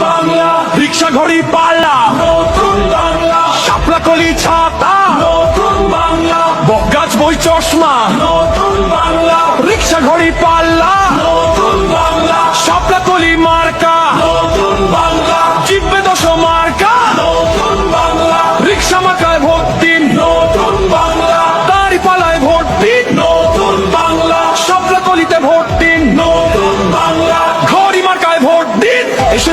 বাংলা রিক্সা ঘড়ি পাল্লা। নতুন বাংলা। শাপলা কলি ছাতা। নতুন বাংলা। বগাছ বই চশমা। নতুন বাংলা। রিক্সা ঘড়ি পাল্লা। নতুন বাংলা। শাপলা কলি মার্কা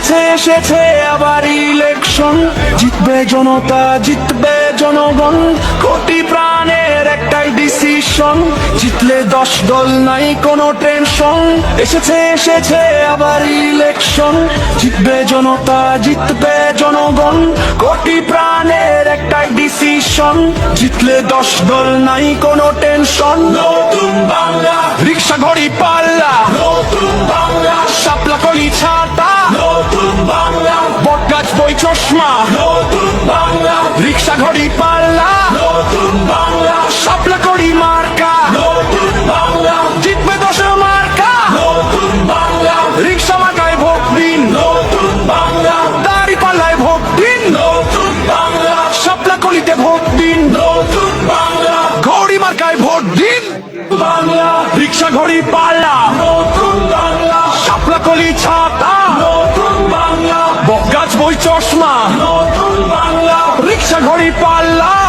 এসেছে এসেছে আবার ইলেকশন জিতবে জনতা জিতবে জনগণ। কোটি প্রাণের একটাই ডিসিশন জিতলে দশ দল নাই কোনো টেনশন এসেছে এসেছে আবার ইলেকশন জিতবে জনতা জিতবে জনগণ। কোটি প্রাণের একটাই ডিসিশন জিতলে দশ দল নাই কোনো টেনশন নতুন বাংলা। রিক্সা ঘড়ি পাল্লা। নতুন বাংলা। চশমা। নতুন বাংলা। রিক্সা ঘড়ি পাল্লা। নতুন বাংলা। শাপলা কলি মার্কা। নতুন বাংলা। জিতবে দশ মার্কা। নতুন বাংলা। রিক্সা মার্কায় ভোট দিন। নতুন বাংলা। দাড়ি পাল্লায় ভোট দিন। নতুন বাংলা। শাপলা কলিতে ভোট দিন। নতুন বাংলা। ঘড়ি মার্কায় ভোট দিন। রিক্সা ঘড়ি পাল্লা। নতুন বাংলা। শাপলা কলি ছাতা। 想和你伴郎